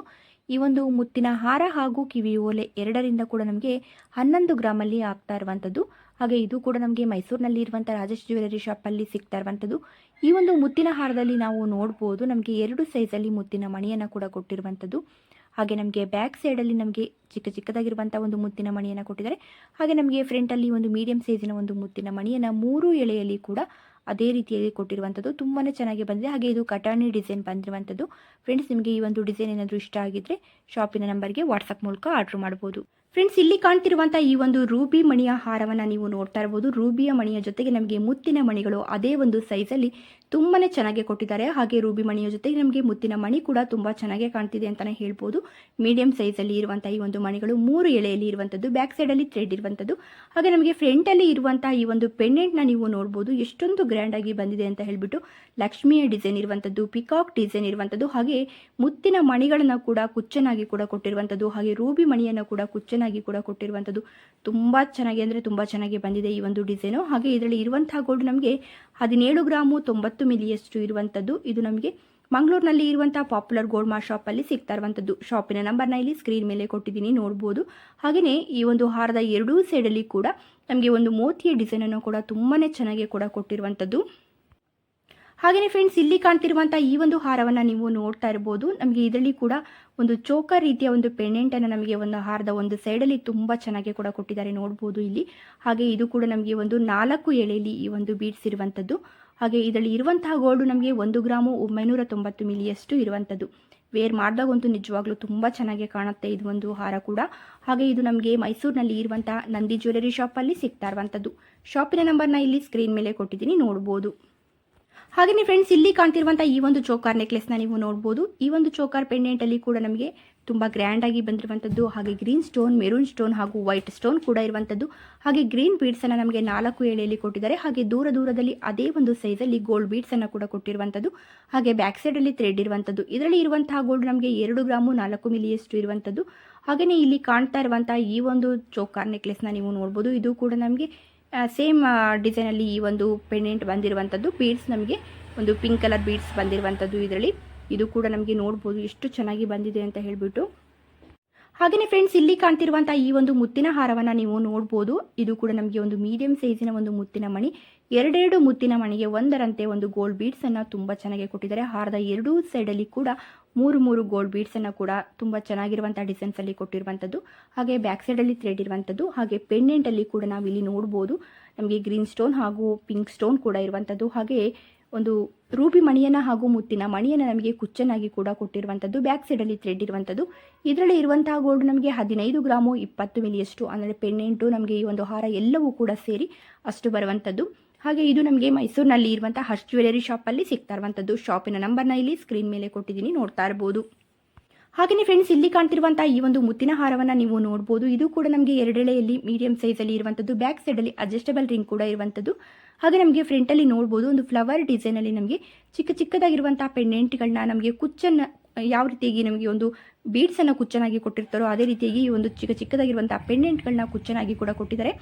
A: ಈ ಒಂದು ಮುತ್ತಿನ ಹಾರ ಹಾಗೂ ಕಿವಿ ಓಲೆ ಎರಡರಿಂದ ಕೂಡ ನಮಗೆ ಹನ್ನೊಂದು ಗ್ರಾಮಲ್ಲಿ ಆಗ್ತಾ ಇರುವಂಥದ್ದು ಹಾಗೆ ಇದು ಕೂಡ ನಮಗೆ ಮೈಸೂರಿನಲ್ಲಿ ಇರುವಂಥ ರಾಜೇಶ್ ಜ್ಯುವೆಲರಿ ಶಾಪಲ್ಲಿ ಸಿಗ್ತಾ ಇರುವಂಥದ್ದು. ಈ ಒಂದು ಮುತ್ತಿನ ಹಾರದಲ್ಲಿ ನಾವು ನೋಡ್ಬೋದು, ನಮಗೆ ಎರಡು ಸೈಜಲ್ಲಿ ಮುತ್ತಿನ ಮಣಿಯನ್ನು ಕೂಡ ಕೊಟ್ಟಿರುವಂಥದ್ದು. ಹಾಗೆ ನಮಗೆ ಬ್ಯಾಕ್ ಸೈಡಲ್ಲಿ ನಮಗೆ ಚಿಕ್ಕ ಚಿಕ್ಕದಾಗಿರುವಂಥ ಒಂದು ಮುತ್ತಿನ ಮಣಿಯನ್ನು ಕೊಟ್ಟಿದ್ದಾರೆ. ಹಾಗೆ ನಮಗೆ ಫ್ರಂಟಲ್ಲಿ ಒಂದು ಮೀಡಿಯಂ ಸೈಜಿನ ಒಂದು ಮುತ್ತಿನ ಮಣಿಯನ್ನು ಮೂರು ಎಳೆಯಲ್ಲಿ ಕೂಡ ಅದೇ ರೀತಿಯಲ್ಲಿ ಕೊಟ್ಟಿರುವಂಥದ್ದು. ತುಂಬಾ ಚೆನ್ನಾಗಿ ಬಂದಿದೆ. ಹಾಗೆ ಇದು ಕಟಾಣಿ ಡಿಸೈನ್ ಬಂದಿರುವಂಥದ್ದು. ಫ್ರೆಂಡ್ಸ್, ನಿಮಗೆ ಈ ಒಂದು ಡಿಸೈನ್ ಏನಾದರೂ ಇಷ್ಟ ಆಗಿದ್ದರೆ ಶಾಪಿನ ನಂಬರ್ಗೆ ವಾಟ್ಸಪ್ ಮೂಲಕ ಆರ್ಡರ್ ಮಾಡ್ಬೋದು. ಫ್ರೆಂಡ್ಸ್ ಇಲ್ಲಿ ಕಾಣ್ತಿರುವಂತಹ ಈ ಒಂದು ರೂಬಿ ಮಣಿಯ ಹಾರವನ್ನ ನೀವು ನೋಡ್ತಾ ಇರಬಹುದು ರೂಬಿಯ ಮಣಿಯ ಜೊತೆಗೆ ನಮಗೆ ಮುತ್ತಿನ ಮಣಿಗಳು ಅದೇ ಒಂದು ಸೈಜಲ್ಲಿ ತುಂಬಾ ಚೆನ್ನಾಗಿ ಕೊಟ್ಟಿದ್ದಾರೆ. ಹಾಗೆ ರೂಬಿ ಮಣಿಯ ಜೊತೆಗೆ ನಮಗೆ ಮುತ್ತಿನ ಮಣಿ ಕೂಡ ತುಂಬಾ ಚೆನ್ನಾಗಿ ಕಾಣ್ತಿದೆ ಅಂತಾನೆ ಹೇಳ್ಬೋದು. ಮೀಡಿಯಂ ಸೈಜ್ ಅಲ್ಲಿ ಇರುವಂತಹ ಈ ಒಂದು ಮಣಿಗಳು ಮೂರು ಎಳೆಯಲ್ಲಿ ಇರುವಂಥದ್ದು ಬ್ಯಾಕ್ ಸೈಡಲ್ಲಿ ಥ್ರೆಡ್ ಇರುವಂಥದ್ದು ಹಾಗೆ ನಮಗೆ ಫ್ರಂಟಲ್ಲಿ ಇರುವಂತಹ ಈ ಒಂದು ಪೆಂಡೆಂಟ್ನ ನೀವು ನೋಡಬಹುದು ಎಷ್ಟೊಂದು ಗ್ರ್ಯಾಂಡ್ ಆಗಿ ಬಂದಿದೆ ಅಂತ ಹೇಳ್ಬಿಟ್ಟು ಲಕ್ಷ್ಮಿಯ ಡಿಸೈನ್ ಇರುವಂಥದ್ದು ಪಿಕಾಕ್ ಡಿಸೈನ್ ಇರುವಂಥದ್ದು ಹಾಗೆ ಮುತ್ತಿನ ಮಣಿಗಳನ್ನು ಕೂಡ ಕುಚ್ಚನಾಗಿ ಕೂಡ ಕೊಟ್ಟಿರುವಂಥದ್ದು ಹಾಗೆ ರೂಬಿ ಮಣಿಯನ್ನು ಕೂಡ ಕುಚ್ಚನಾಗಿ ಕೂಡ ಕೊಟ್ಟಿರುವಂಥದ್ದು. ತುಂಬ ಚೆನ್ನಾಗಿ ಅಂದರೆ ತುಂಬ ಚೆನ್ನಾಗಿ ಬಂದಿದೆ ಈ ಒಂದು ಡಿಸೈನು ಹಾಗೆ ಇದರಲ್ಲಿ ಇರುವಂತಹ ಗೋಲ್ಡ್ ನಮಗೆ ಹದಿನೇಳು ಗ್ರಾಮು ತೊಂಬತ್ತು ಮಿಲಿಯಷ್ಟು ಇರುವಂಥದ್ದು. ಇದು ನಮಗೆ ಮಂಗಳೂರಿನಲ್ಲಿ ಇರುವಂಥ ಪಾಪ್ಯುಲರ್ ಗೋಲ್ಡ್ ಮಾರ್ ಶಾಪಲ್ಲಿ ಸಿಗ್ತಾ ಇರುವಂಥದ್ದು. ಶಾಪಿನ ನಂಬರ್ನ ಇಲ್ಲಿ ಸ್ಕ್ರೀನ್ ಮೇಲೆ ಕೊಟ್ಟಿದ್ದೀನಿ, ನೋಡ್ಬೋದು. ಹಾಗೆಯೇ ಈ ಒಂದು ಹಾರದ ಎರಡೂ ಸೈಡಲ್ಲಿ ಕೂಡ ನಮಗೆ ಒಂದು ಮೋತಿಯ ಡಿಸೈನನ್ನು ಕೂಡ ತುಂಬಾ ಚೆನ್ನಾಗಿ ಕೂಡ ಕೊಟ್ಟಿರುವಂಥದ್ದು. ಹಾಗೆಯೇ ಫ್ರೆಂಡ್ಸ್ ಇಲ್ಲಿ ಕಾಣ್ತಿರುವಂಥ ಈ ಒಂದು ಹಾರವನ್ನು ನೀವು ನೋಡ್ತಾ ಇರ್ಬೋದು. ನಮಗೆ ಇದರಲ್ಲಿ ಕೂಡ ಒಂದು ಚೋಕರ್ ರೀತಿಯ ಒಂದು ಪೆಂಡೆಂಟನ್ನು ನಮಗೆ ಒಂದು ಹಾರದ ಒಂದು ಸೈಡಲ್ಲಿ ತುಂಬ ಚೆನ್ನಾಗಿ ಕೂಡ ಕೊಟ್ಟಿದ್ದಾರೆ. ನೋಡ್ಬೋದು ಇಲ್ಲಿ. ಹಾಗೆ ಇದು ಕೂಡ ನಮಗೆ ಒಂದು ನಾಲ್ಕು ಎಳೆಯಲ್ಲಿ ಈ ಒಂದು ಬೀಡ್ಸ್ ಇರುವಂಥದ್ದು ಹಾಗೆ ಇದರಲ್ಲಿ ಇರುವಂತಹ ಗೋಲ್ಡು ನಮಗೆ ಒಂದು ಗ್ರಾಮು ಒಂಬೈನೂರ ತೊಂಬತ್ತು ಮಿಲಿಯಷ್ಟು ಇರುವಂಥದ್ದು ವೇರ್ ಮಾಡಿದಾಗಂತೂ ನಿಜವಾಗ್ಲೂ ತುಂಬ ಚೆನ್ನಾಗಿ ಕಾಣುತ್ತೆ ಇದು ಒಂದು ಹಾರ ಕೂಡ. ಹಾಗೆ ಇದು ನಮಗೆ ಮೈಸೂರಿನಲ್ಲಿ ಇರುವಂತಹ ನಂದಿ ಜ್ಯುವೆಲರಿ ಶಾಪಲ್ಲಿ ಸಿಗ್ತಾ ಇರುವಂಥದ್ದು ಶಾಪಿನ ನಂಬರ್ನ ಇಲ್ಲಿ ಸ್ಕ್ರೀನ್ ಮೇಲೆ ಕೊಟ್ಟಿದ್ದೀನಿ, ನೋಡ್ಬೋದು. ಹಾಗೆಯೇ ಫ್ರೆಂಡ್ಸ್ ಇಲ್ಲಿ ಕಾಣ್ತಿರುವಂಥ ಈ ಒಂದು ಚೋಕಾರ್ ನೆಕ್ಲೆಸ್ನ ನೀವು ನೋಡ್ಬೋದು. ಈ ಒಂದು ಚೋಕಾರ್ ಪೆಂಡೆಂಟಲ್ಲಿ ಕೂಡ ನಮಗೆ ತುಂಬ ಗ್ರ್ಯಾಂಡಾಗಿ ಬಂದಿರುವಂಥದ್ದು ಹಾಗೆ ಗ್ರೀನ್ ಸ್ಟೋನ್ ಮೆರೂನ್ ಸ್ಟೋನ್ ಹಾಗೂ ವೈಟ್ ಸ್ಟೋನ್ ಕೂಡ ಇರುವಂಥದ್ದು ಹಾಗೆ ಗ್ರೀನ್ ಬೀಡ್ಸನ್ನು ನಮಗೆ ನಾಲ್ಕು ಎಳೆಯಲ್ಲಿ ಕೊಟ್ಟಿದ್ದಾರೆ. ಹಾಗೆ ದೂರ ದೂರದಲ್ಲಿ ಅದೇ ಒಂದು ಸೈಜಲ್ಲಿ ಗೋಲ್ಡ್ ಬೀಡ್ಸನ್ನು ಕೂಡ ಕೊಟ್ಟಿರುವಂಥದ್ದು ಹಾಗೆ ಬ್ಯಾಕ್ ಸೈಡಲ್ಲಿ ಥ್ರೆಡ್ ಇರುವಂಥದ್ದು ಇದರಲ್ಲಿ ಇರುವಂತಹ ಗೋಲ್ಡ್ ನಮಗೆ ಎರಡು ಗ್ರಾಮು ನಾಲ್ಕು ಮಿಲಿಯಷ್ಟು ಇರುವಂಥದ್ದು ಹಾಗೆಯೇ ಇಲ್ಲಿ ಕಾಣ್ತಾ ಇರುವಂತಹ ಈ ಒಂದು ಚೋಕಾರ್ ನೆಕ್ಲೆಸ್ನ ನೀವು ನೋಡ್ಬೋದು. ಇದು ಕೂಡ ನಮಗೆ ಸೇಮ್ ಡಿಸೈನಲ್ಲಿ ಈ ಒಂದು ಪೆಂಡೆಂಟ್ ಬಂದಿರುವಂಥದ್ದು ಬೀಡ್ಸ್ ನಮಗೆ ಒಂದು ಪಿಂಕ್ ಕಲರ್ ಬೀಡ್ಸ್ ಬಂದಿರುವಂಥದ್ದು ಇದರಲ್ಲಿ. ಇದು ಕೂಡ ನಮಗೆ ನೋಡ್ಬೋದು ಎಷ್ಟು ಚೆನ್ನಾಗಿ ಬಂದಿದೆ ಅಂತ ಹೇಳಿಬಿಟ್ಟು. ಹಾಗೆಯೇ ಫ್ರೆಂಡ್ಸ್ ಇಲ್ಲಿ ಕಾಣ್ತಿರುವಂತಹ ಈ ಒಂದು ಮುತ್ತಿನ ಹಾರವನ್ನು ನೀವು ನೋಡ್ಬೋದು. ಇದು ಕೂಡ ನಮಗೆ ಒಂದು ಮೀಡಿಯಂ ಸೈಜಿನ ಒಂದು ಮುತ್ತಿನ ಮಣಿ. ಎರಡೆರಡು ಮುತ್ತಿನ ಮಣಿಗೆ ಒಂದರಂತೆ ಒಂದು ಗೋಲ್ಡ್ ಬೀಡ್ಸನ್ನು ತುಂಬ ಚೆನ್ನಾಗಿ ಕೊಟ್ಟಿದ್ದಾರೆ. ಹಾರದ ಎರಡೂ ಸೈಡಲ್ಲಿ ಕೂಡ ಮೂರು ಮೂರು ಗೋಲ್ಡ್ ಬೀಡ್ಸನ್ನು ಕೂಡ ತುಂಬ ಡಿಸೈನ್ಸ್ ಅಲ್ಲಿ ಕೊಟ್ಟಿರುವಂಥದ್ದು. ಹಾಗೆ ಬ್ಯಾಕ್ ಸೈಡಲ್ಲಿ ಥ್ರೆಡ್ ಇರುವಂಥದ್ದು. ಹಾಗೆ ಪೆಂಡೆಂಟಲ್ಲಿ ಕೂಡ ನಾವು ಇಲ್ಲಿ ನೋಡ್ಬೋದು. ನಮಗೆ ಗ್ರೀನ್ ಸ್ಟೋನ್ ಹಾಗೂ ಪಿಂಕ್ ಸ್ಟೋನ್ ಕೂಡ ಇರುವಂಥದ್ದು. ಹಾಗೆ ಒಂದು ರೂಬಿ ಮಣಿಯನ್ನು ಹಾಗೂ ಮುತ್ತಿನ ಮಣಿಯನ್ನು ನಮಗೆ ಕುಚ್ಚನಾಗಿ ಕೂಡ ಕೊಟ್ಟಿರುವಂಥದ್ದು ಬ್ಯಾಕ್ ಸೈಡಲ್ಲಿ ಥ್ರೆಡ್ ಇರುವಂಥದ್ದು ಇದರಲ್ಲಿ ಇರುವಂತಹ ಗೋಲ್ಡ್ ನಮಗೆ ಹದಿನೈದು ಗ್ರಾಮು, ಇಪ್ಪತ್ತು ಮಿಲಿಯಷ್ಟು ಅಂದರೆ ಪೆಣ್ಣೆಂಟು ನಮಗೆ ಈ ಒಂದು ಹಾರ ಎಲ್ಲವೂ ಕೂಡ ಸೇರಿ ಅಷ್ಟು ಬರುವಂಥದ್ದು ಹಾಗೆ ಇದು ನಮಗೆ ಮೈಸೂರಿನಲ್ಲಿ ಇರುವಂಥ ಹರ್ಷ್ ಜ್ಯುವೆಲರಿ ಶಾಪಲ್ಲಿ ಸಿಗ್ತಾ ಇರುವಂಥದ್ದು ಶಾಪಿನ ನಂಬರ್ನ ಇಲ್ಲಿ ಸ್ಕ್ರೀನ್ ಮೇಲೆ ಕೊಟ್ಟಿದ್ದೀನಿ, ನೋಡ್ತಾ ಇರ್ಬೋದು. ಹಾಗೆಯೇ ಫ್ರೆಂಡ್ಸ್ ಇಲ್ಲಿ ಕಾಣ್ತಿರುವಂತಹ ಈ ಒಂದು ಮುತ್ತಿನ ಹಾರವನ್ನು ನೀವು ನೋಡಬಹುದು ಇದು ಕೂಡ ನಮಗೆ ಎರಡೆಳೆಯಲ್ಲಿ ಮೀಡಿಯಂ ಅಲ್ಲಿ ಇರುವಂಥದ್ದು ಬ್ಯಾಕ್ ಸೈಡಲ್ಲಿ ಅಡ್ಜಸ್ಟಬಲ್ ರಿಂಗ್ ಕೂಡ ಇರುವಂಥದ್ದು ಹಾಗೆ ನಮಗೆ ಫ್ರಂಟಲ್ಲಿ ನೋಡಬಹುದು ಒಂದು ಫ್ಲವರ್ ಡಿಸೈನಲ್ಲಿ ನಮಗೆ ಚಿಕ್ಕ ಚಿಕ್ಕದಾಗಿರುವಂತಹ ಪೆಂಡೆಂಟ್ಗಳನ್ನ ನಮಗೆ ಕುಚ್ಚನ್ನ, ಯಾವ ರೀತಿಯಾಗಿ ನಮಗೆ ಒಂದು ಬೀಡ್ಸನ್ನು ಕುಚ್ಚನಾಗಿ ಕೊಟ್ಟಿರ್ತಾರೋ, ಅದೇ ರೀತಿಯಾಗಿ ಈ ಒಂದು ಚಿಕ್ಕ ಚಿಕ್ಕದಾಗಿರುವಂಥ ಪೆಂಡೆಂಟ್ಗಳನ್ನ ಕುಚ್ಚನಾಗಿ ಕೂಡ ಕೊಟ್ಟಿದ್ದಾರೆ.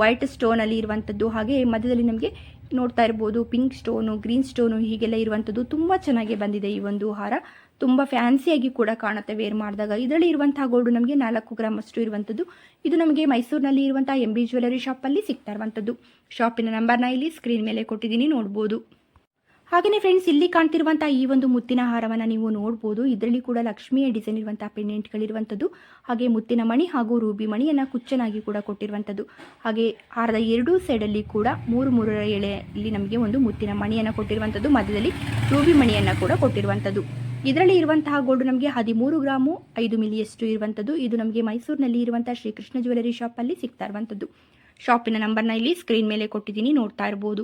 A: ವೈಟ್ ಸ್ಟೋನ್ ಅಲ್ಲಿ ಇರುವಂಥದ್ದು ಹಾಗೆ ಮಧ್ಯದಲ್ಲಿ ನಮಗೆ ನೋಡ್ತಾ ಇರ್ಬೋದು. ಪಿಂಕ್ ಸ್ಟೋನು ಗ್ರೀನ್ ಸ್ಟೋನು ಹೀಗೆಲ್ಲ ಇರುವಂಥದ್ದು ತುಂಬ ಚೆನ್ನಾಗಿ ಬಂದಿದೆ ಈ ಒಂದು ಹಾರ. ತುಂಬ ಫ್ಯಾನ್ಸಿಯಾಗಿ ಕೂಡ ಕಾಣುತ್ತೆ ವೇರ್ ಮಾಡಿದಾಗ. ಇದರಲ್ಲಿ ಇರುವಂತಹ ಗೋಲ್ಡ್ ನಮಗೆ ನಾಲ್ಕು ಗ್ರಾಮ್ ಅಷ್ಟು ಇರುವಂಥದ್ದು. ಇದು ನಮಗೆ ಮೈಸೂರಿನಲ್ಲಿ ಇರುವಂತಹ ಎಂ ಬಿ ಜ್ಯುವೆಲರಿ ಶಾಪಲ್ಲಿ ಸಿಗ್ತಾ ಇರುವಂಥದ್ದು. ಶಾಪಿನ ನಂಬರ್ನ ಇಲ್ಲಿ ಸ್ಕ್ರೀನ್ ಮೇಲೆ ಕೊಟ್ಟಿದ್ದೀನಿ, ನೋಡ್ಬೋದು. ಹಾಗೆಯೇ ಫ್ರೆಂಡ್ಸ್ ಇಲ್ಲಿ ಕಾಣ್ತಿರುವಂಥ ಈ ಒಂದು ಮುತ್ತಿನ ಹಾರವನ್ನು ನೀವು ನೋಡ್ಬೋದು. ಇದರಲ್ಲಿ ಕೂಡ ಲಕ್ಷ್ಮಿಯ ಡಿಸೈನ್ ಇರುವಂಥ ಪೆಂಡೆಂಟ್ಗಳಿರುವಂಥದ್ದು ಹಾಗೆ ಮುತ್ತಿನ ಮಣಿ ಹಾಗೂ ರೂಬಿ ಮಣಿಯನ್ನು ಕುಚ್ಚನಾಗಿ ಕೂಡ ಕೊಟ್ಟಿರುವಂಥದ್ದು. ಹಾಗೆ ಹಾರದ ಎರಡೂ ಸೈಡಲ್ಲಿ ಕೂಡ ಮೂರು ಮೂರು ಎಳೆಯಲ್ಲಿ ನಮಗೆ ಒಂದು ಮುತ್ತಿನ ಮಣಿಯನ್ನು ಕೊಟ್ಟಿರುವಂಥದ್ದು, ಮಧ್ಯದಲ್ಲಿ ರೂಬಿ ಮಣಿಯನ್ನು ಕೂಡ ಕೊಟ್ಟಿರುವಂಥದ್ದು. ಇದರಲ್ಲಿ ಇರುವಂತಹ ಗೋಲ್ಡ್ ನಮಗೆ ಹದಿಮೂರು ಗ್ರಾಮು ಐದು ಮಿಲಿಯಷ್ಟು ಇರುವಂಥದ್ದು. ಇದು ನಮಗೆ ಮೈಸೂರಿನಲ್ಲಿ ಇರುವಂಥ ಶ್ರೀಕೃಷ್ಣ ಜ್ಯುವೆಲರಿ ಶಾಪಲ್ಲಿ ಸಿಗ್ತಾ ಇರುವಂಥದ್ದು. ಶಾಪಿನ ನಂಬರ್ನ ಇಲ್ಲಿ ಸ್ಕ್ರೀನ್ ಮೇಲೆ ಕೊಟ್ಟಿದ್ದೀನಿ, ನೋಡ್ತಾ ಇರ್ಬೋದು.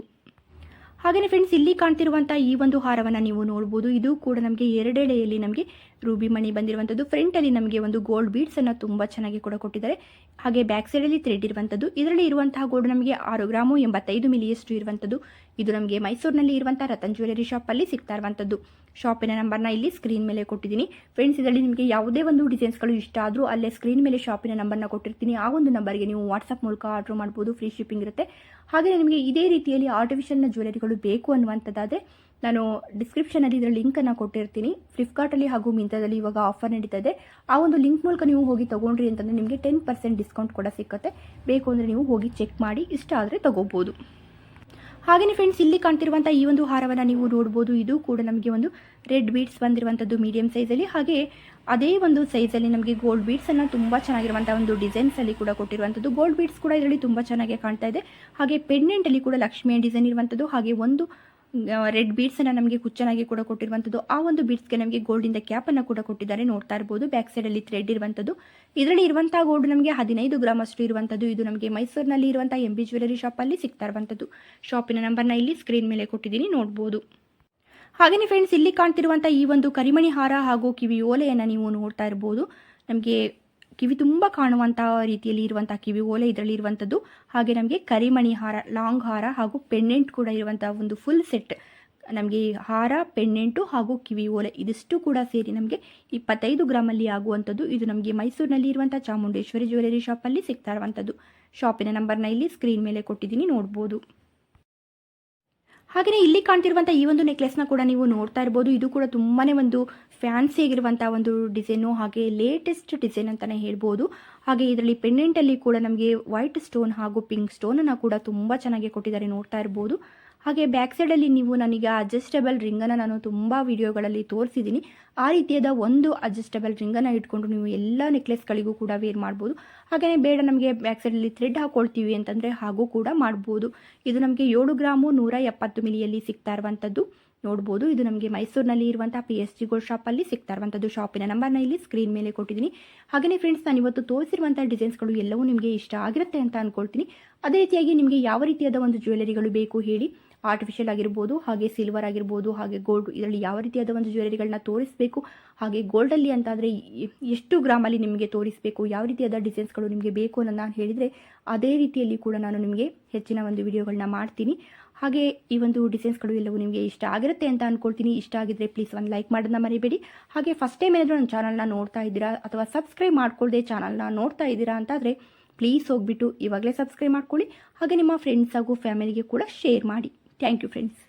A: ಹಾಗೆಯೇ ಫ್ರೆಂಡ್ಸ್ ಇಲ್ಲಿ ಕಾಣ್ತಿರುವಂಥ ಈ ಒಂದು ಹಾರವನ್ನು ನೀವು ನೋಡ್ಬೋದು. ಇದು ಕೂಡ ನಮಗೆ ಎರಡೆಳೆಯಲ್ಲಿ ನಮಗೆ ರೂಬಿ ಮಣಿ ಬಂದಿರುವಂಥದ್ದು ಫ್ರಂಟಲ್ಲಿ ನಮಗೆ ಒಂದು ಗೋಲ್ಡ್ ಬೀಡ್ಸನ್ನು ತುಂಬ ಚೆನ್ನಾಗಿ ಕೂಡ ಕೊಟ್ಟಿದ್ದಾರೆ. ಹಾಗೆ ಬ್ಯಾಕ್ ಸೈಡಲ್ಲಿ ಥ್ರೆಡ್ ಇರುವಂಥದ್ದು ಇದರಲ್ಲಿ ಇರುವಂತಹ ಗೋಲ್ಡ್ ನಮಗೆ ಆರು ಗ್ರಾಮು ಎಂಬತ್ತೈದು ಮಿಲಿಯಷ್ಟು ಇರುವಂಥದ್ದು ಇದು ನಮಗೆ ಮೈಸೂರಿನಲ್ಲಿ ಇರುವಂಥ ರತನ್ ಜ್ಯುವೆಲರಿ ಶಾಪಲ್ಲಿ ಸಿಗ್ತಾ ಇರುವಂಥದ್ದು ಶಾಪಿನ ನಂಬರ್ನ ಇಲ್ಲಿ ಸ್ಕ್ರೀನ್ ಮೇಲೆ ಕೊಟ್ಟಿದ್ದೀನಿ. ಫ್ರೆಂಡ್ಸ್ ಇದರಲ್ಲಿ ನಿಮಗೆ ಯಾವುದೇ ಒಂದು ಡಿಸೈನ್ಸ್ಗಳು ಇಷ್ಟ ಆದರೂ ಅಲ್ಲೇ ಸ್ಕ್ರೀನ್ ಮೇಲೆ ಶಾಪಿನ ನಂಬರ್ನ ಕೊಟ್ಟಿರ್ತೀನಿ. ಆ ಒಂದು ನಂಬರ್ಗೆ ನೀವು ವಾಟ್ಸಪ್ ಮೂಲಕ ಆರ್ಡರ್ ಮಾಡ್ಬೋದು. ಫ್ರೀ ಶಿಪ್ಪಿಂಗ್ ಇರುತ್ತೆ. ಹಾಗೆ ನಿಮಗೆ ಇದೇ ರೀತಿಯಲ್ಲಿ ಆರ್ಟಿಫಿಷಿಯಲ್ನ ಜ್ಯುವೆಲರಿಗಳು ಬೇಕು ಅನ್ನುವಂಥದ್ದಾದರೆ ನಾನು ಡಿಸ್ಕ್ರಿಪ್ಷನಲ್ಲಿ ಇದರ ಲಿಂಕನ್ನು ಕೊಟ್ಟಿರ್ತೀನಿ. ಫ್ಲಿಪ್ಕಾರ್ಟಲ್ಲಿ ಹಾಗೂ ಮಿಂತ್ರದಲ್ಲಿ ಇವಾಗ ಆಫರ್ ನಡೀತದೆ. ಆ ಒಂದು ಲಿಂಕ್ ಮೂಲಕ ನೀವು ಹೋಗಿ ತೊಗೊಂಡ್ರಿ ಅಂತಂದರೆ ನಿಮಗೆ ಟೆನ್ ಪರ್ಸೆಂಟ್ ಡಿಸ್ಕೌಂಟ್ ಕೂಡ ಸಿಕ್ಕತ್ತೆ. ಬೇಕು ಅಂದರೆ ನೀವು ಹೋಗಿ ಚೆಕ್ ಮಾಡಿ, ಇಷ್ಟ ಆದರೆ ತೊಗೋಬೋದು. ಹಾಗೆಯೇ ಫ್ರೆಂಡ್ಸ್ ಇಲ್ಲಿ ಕಾಣ್ತಿರುವಂಥ ಈ ಒಂದು ಹಾರವನ್ನು ನೀವು ನೋಡ್ಬೋದು. ಇದು ಕೂಡ ನಮಗೆ ಒಂದು ರೆಡ್ ಬೀಡ್ಸ್ ಬಂದಿರುವಂಥದ್ದು ಮೀಡಿಯಂ ಸೈಜಲ್ಲಿ ಹಾಗೆ ಅದೇ ಒಂದು ಸೈಜಲ್ಲಿ ನಮಗೆ ಗೋಲ್ಡ್ ಬೀಡ್ಸನ್ನು ತುಂಬ ಚೆನ್ನಾಗಿರುವಂಥ ಒಂದು ಡಿಸೈನ್ಸಲ್ಲಿ ಕೂಡ ಕೊಟ್ಟಿರುವಂಥದ್ದು ಗೋಲ್ಡ್ ಬೀಡ್ಸ್ ಕೂಡ ಇದರಲ್ಲಿ ತುಂಬ ಚೆನ್ನಾಗಿ ಕಾಣ್ತಾ ಇದೆ. ಹಾಗೆ ಪೆಂಡೆಂಟಲ್ಲಿ ಕೂಡ ಲಕ್ಷ್ಮಿಯ ಡಿಸೈನ್ ಇರುವಂಥದ್ದು ಹಾಗೆ ಒಂದು ರೆಡ್ ಬೀಡ್ಸನ್ನು ನಮಗೆ ಕುಚ್ಚನಾಗಿ ಕೂಡ ಕೊಟ್ಟಿರುವಂಥದ್ದು ಆ ಒಂದು ಬೀಡ್ಸ್ಗೆ ನಮಗೆ ಗೋಲ್ಡಿಂದ ಕ್ಯಾಪನ್ನು ಕೂಡ ಕೊಟ್ಟಿದ್ದಾರೆ. ನೋಡ್ತಾ ಇರ್ಬೋದು. ಬ್ಯಾಕ್ ಸೈಡಲ್ಲಿ ಥ್ರೆಡ್ ಇರುವಂಥದ್ದು ಇದರಲ್ಲಿ ಇರುವಂಥ ಗೋಲ್ಡ್ ನಮಗೆ ಹದಿನೈದು ಗ್ರಾಮ್ ಅಷ್ಟು ಇರುವಂಥದ್ದು ಇದು ನಮಗೆ ಮೈಸೂರಿನಲ್ಲಿ ಇರುವಂಥ ಎಂ ಬಿ ಜ್ಯುವೆಲರಿ ಶಾಪಲ್ಲಿ ಸಿಗ್ತಾ ಇರುವಂಥದ್ದು ಶಾಪಿನ ನಂಬರ್ನ ಇಲ್ಲಿ ಸ್ಕ್ರೀನ್ ಮೇಲೆ ಕೊಟ್ಟಿದ್ದೀನಿ. ನೋಡ್ಬೋದು. ಹಾಗೆಯೇ ಫ್ರೆಂಡ್ಸ್ ಇಲ್ಲಿ ಕಾಣ್ತಿರುವಂಥ ಈ ಒಂದು ಕರಿಮಣಿ ಹಾರ ಹಾಗೂ ಕಿವಿ ಓಲೆಯನ್ನು ನೀವು ನೋಡ್ತಾ ಇರ್ಬೋದು. ನಮಗೆ ಕಿವಿ ತುಂಬ ಕಾಣುವಂಥ ರೀತಿಯಲ್ಲಿ ಇರುವಂತಹ ಕಿವಿ ಓಲೆ ಇದರಲ್ಲಿ ಇರುವಂಥದ್ದು ಹಾಗೆ ನಮಗೆ ಕರಿಮಣಿ ಹಾರ, ಲಾಂಗ್ ಹಾರ ಹಾಗೂ ಪೆಂಡೆಂಟ್ ಕೂಡ ಇರುವಂತಹ ಒಂದು ಫುಲ್ ಸೆಟ್ ನಮಗೆ ಹಾರ, ಪೆಂಡೆಂಟು ಹಾಗೂ ಕಿವಿ ಓಲೆ ಇದಿಷ್ಟು ಕೂಡ ಸೇರಿ ನಮಗೆ ಇಪ್ಪತ್ತೈದು ಗ್ರಾಮಲ್ಲಿ ಆಗುವಂಥದ್ದು ಇದು ನಮಗೆ ಮೈಸೂರಿನಲ್ಲಿ ಇರುವಂಥ ಚಾಮುಂಡೇಶ್ವರಿ ಜ್ಯುವೆಲರಿ ಶಾಪಲ್ಲಿ ಸಿಗ್ತಾ ಇರುವಂಥದ್ದು ಶಾಪಿನ ನಂಬರ್ನ ಇಲ್ಲಿ ಸ್ಕ್ರೀನ್ ಮೇಲೆ ಕೊಟ್ಟಿದ್ದೀನಿ, ನೋಡ್ಬೋದು. ಹಾಗೆಯೇ ಇಲ್ಲಿ ಕಾಣ್ತಿರುವಂಥ ಈ ಒಂದು ನೆಕ್ಲೆಸ್ನ ಕೂಡ ನೀವು ನೋಡ್ತಾ ಇರ್ಬೋದು. ಇದು ಕೂಡ ತುಂಬಾ ಒಂದು ಫ್ಯಾನ್ಸಿ ಆಗಿರುವಂಥ ಒಂದು ಡಿಸೈನು ಹಾಗೆ ಲೇಟೆಸ್ಟ್ ಡಿಸೈನ್ ಅಂತಲೇ ಹೇಳ್ಬೋದು. ಹಾಗೆ ಇದರಲ್ಲಿ ಪೆಂಡೆಂಟಲ್ಲಿ ಕೂಡ ನಮಗೆ ವೈಟ್ ಸ್ಟೋನ್ ಹಾಗೂ ಪಿಂಕ್ ಸ್ಟೋನನ್ನು ಕೂಡ ತುಂಬ ಚೆನ್ನಾಗಿ ಕೊಟ್ಟಿದ್ದಾರೆ ನೋಡ್ತಾ ಇರ್ಬೋದು. ಹಾಗೆ ಬ್ಯಾಕ್ ಸೈಡಲ್ಲಿ ನೀವು ನನಗೆ ಅಡ್ಜಸ್ಟಬಲ್ ರಿಂಗನ್ನು ನಾನು ತುಂಬ ವಿಡಿಯೋಗಳಲ್ಲಿ ತೋರಿಸಿದ್ದೀನಿ. ಆ ರೀತಿಯಾದ ಒಂದು ಅಡ್ಜಸ್ಟಬಲ್ ರಿಂಗನ್ನು ಇಟ್ಕೊಂಡು ನೀವು ಎಲ್ಲ ನೆಕ್ಲೆಸ್ಗಳಿಗೂ ಕೂಡ ವೇರ್ ಮಾಡ್ಬೋದು. ಹಾಗೆಯೇ ಬೇಡ ನಮಗೆ ಬ್ಯಾಕ್ ಸೈಡಲ್ಲಿ ಥ್ರೆಡ್ ಹಾಕ್ಕೊಳ್ತೀವಿ ಅಂತಂದರೆ ಹಾಗೂ ಕೂಡ ಮಾಡ್ಬೋದು. ಇದು ನಮಗೆ ಏಳು ಗ್ರಾಮು ನೂರ ಎಪ್ಪತ್ತು ಮಿಲಿಯಲ್ಲಿ ಸಿಗ್ತಾ ಇರುವಂಥದ್ದು ನೋಡ್ಬೋದು. ಇದು ನಮಗೆ ಮೈಸೂರಿನಲ್ಲಿ ಇರುವಂಥ ಪಿ ಎಸ್ ಜಿ ಗೋಲ್ಡ್ ಶಾಪಲ್ಲಿ ಸಿಗ್ತಾ ಇರುವಂಥದ್ದು ಶಾಪಿನ ನಂಬರ್ನ ಇಲ್ಲಿ ಸ್ಕ್ರೀನ್ ಮೇಲೆ ಕೊಟ್ಟಿದ್ದೀನಿ. ಹಾಗೆಯೇ ಫ್ರೆಂಡ್ಸ್ ನಾನು ಇವತ್ತು ತೋರಿಸಿರುವಂಥ ಡಿಸೈನ್ಸ್ಗಳು ಎಲ್ಲವೂ ನಿಮಗೆ ಇಷ್ಟ ಆಗಿರುತ್ತೆ ಅಂತ ಅಂದ್ಕೊಳ್ತೀನಿ ಅದೇ ರೀತಿಯಾಗಿ ನಿಮಗೆ ಯಾವ ರೀತಿಯಾದ ಒಂದು ಜ್ಯುವೆಲರಿಗಳು ಬೇಕು ಹೇಳಿ ಆರ್ಟಿಫಿಷಿಯಲ್ ಆಗಿರ್ಬೋದು, ಹಾಗೆ ಸಿಲ್ವರ್ ಆಗಿರ್ಬೋದು, ಹಾಗೆ ಗೋಲ್ಡ್ ಇದರಲ್ಲಿ ಯಾವ ರೀತಿಯಾದ ಒಂದು ಜ್ಯುವೆಲರಿಗಳನ್ನ ತೋರಿಸಬೇಕು, ಹಾಗೆ ಗೋಲ್ಡಲ್ಲಿ ಅಂತಾದರೆ ಎಷ್ಟು ಗ್ರಾಮಲ್ಲಿ ನಿಮಗೆ ತೋರಿಸಬೇಕು, ಯಾವ ರೀತಿಯಾದ ಡಿಸೈನ್ಸ್ಗಳು ನಿಮಗೆ ಬೇಕು ಅನ್ನೋ ನಾನು ಹೇಳಿದರೆ, ಅದೇ ರೀತಿಯಲ್ಲಿ ಕೂಡ ನಾನು ನಿಮಗೆ ಹೆಚ್ಚಿನ ಒಂದು ವಿಡಿಯೋಗಳನ್ನ ಮಾಡ್ತೀನಿ. ಹಾಗೆ ಈ ಒಂದು ಡಿಸೈನ್ಸ್ಗಳು ಎಲ್ಲವೂ ನಿಮಗೆ ಇಷ್ಟ ಆಗಿರುತ್ತೆ ಅಂತ ಅಂದ್ಕೊಳ್ತೀನಿ ಇಷ್ಟ ಆಗಿದ್ರೆ ಪ್ಲೀಸ್ ಒಂದು ಲೈಕ್ ಮಾಡೋದನ್ನ ಮರಿಬೇಡಿ. ಹಾಗೆ ಫಸ್ಟ್ ಟೈಮ್ ಏನಾದರೂ ನನ್ನ ಚಾನಲ್ನ ನೋಡ್ತಾ ಇದ್ದೀರಾ ಅಥವಾ ಸಬ್ಸ್ಕ್ರೈಬ್ ಮಾಡ್ಕೊಳ್ಳದೆ ಚಾನಲ್ನ ನೋಡ್ತಾ ಇದ್ದೀರಾ ಅಂತಾದರೆ ಪ್ಲೀಸ್ ಹೋಗ್ಬಿಟ್ಟು ಇವಾಗಲೇ ಸಬ್ಸ್ಕ್ರೈಬ್ ಮಾಡ್ಕೊಳ್ಳಿ. ಹಾಗೆ ನಿಮ್ಮ ಫ್ರೆಂಡ್ಸ್ ಹಾಗೂ ಫ್ಯಾಮಿಲಿಗೆ ಕೂಡ ಶೇರ್ ಮಾಡಿ. Thank you friends